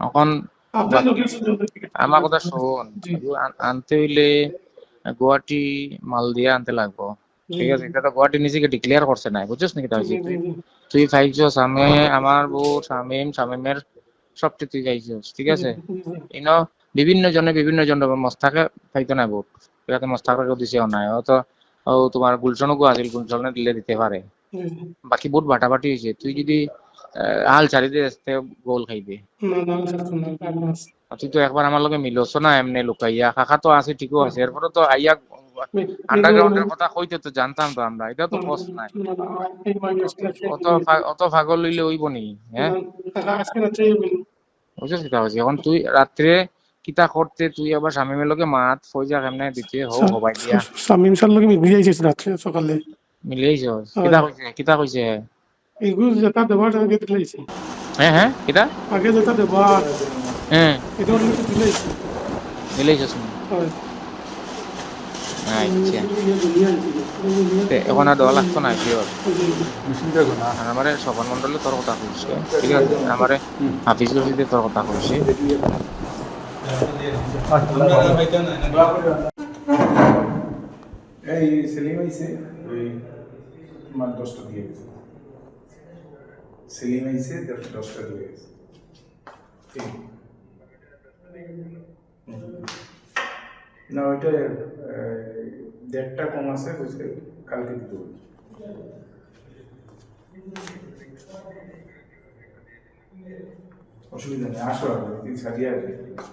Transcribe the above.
এখন আমার কথা শোন আনতে হইলে গুয়াহাটি মাল দিয়ে আনতে লাগবো। ঠিক আছে এটা তো গুয়াহাটি নিজেকে ডিক্লেয়ার করছে না বুঝছিস নাকি তা হয়েছে তুই পাইছস আমি আমার বউ শামিম শামিমের সবটি তুই পাইছস ঠিক আছে? ইন বিভিন্ন জনে বিভিন্ন জন মস্তাকে পাইতো না ভোট। ইয়াতে মস্তাকে দিছে নাই তো তোমার গুলশনকো আছিল গুলশনে দিলে দিতে পারে। বাকি বহুত বাটাবাটি হয়েছে। তুই যদি হাল ছাড়ি দিয়ে আসতে গোল খাইবে তুই তো একবার আমার লগে মিলছ না এমনি লুকাইয়া? কাকা তো আছে ঠিকও আছে। এরপরে তো আইয়া আন্ডারগ্রাউন্ডের কথা কইতে তো জানতাম তো আমরা। এটা তো প্রশ্ন নাই। অত অত পাগল লইলে হইব নি হ্যাঁ? বুঝছিস কিতা হয়েছে এখন তুই রাত্রে কিতা করতে তুই আবার স্বামীমের লগে মাত ফইজা কেমনে দিতে? হো হবাই দিয়া। সামিম স্যার লোকে মিলিয়ে রাত্রে সকালে? মিলেইছ কিতা কইছে? কিতা কইছে? এগুলো যেটা দেবার আগে দিলাইছে হ্যাঁ হ্যাঁ কিতা আগে যেটা দেবার হ্যাঁ। এটা অন্য কিছু দিলাইছে মিলেইছস নি আচ্ছা। এখন আর দেওয়া লাগতো না পিওর আমারে সফল মন্ডলে তোর কথা কইছে। ঠিক আছে? আমারে হাফিজ রশিদে তোর কথা কইছে। এই সেলিম আইছে ওই তোমার দশটা দিয়ে গেছে। সেলিম আইসে দশ- দশটা দিয়ে গেছে ঠিক। না, ওইটা দেড়টা কম আছে বুঝছে কালকে দিতে অসুবিধা নেই, আসো আর সাজিয়ে আসবে।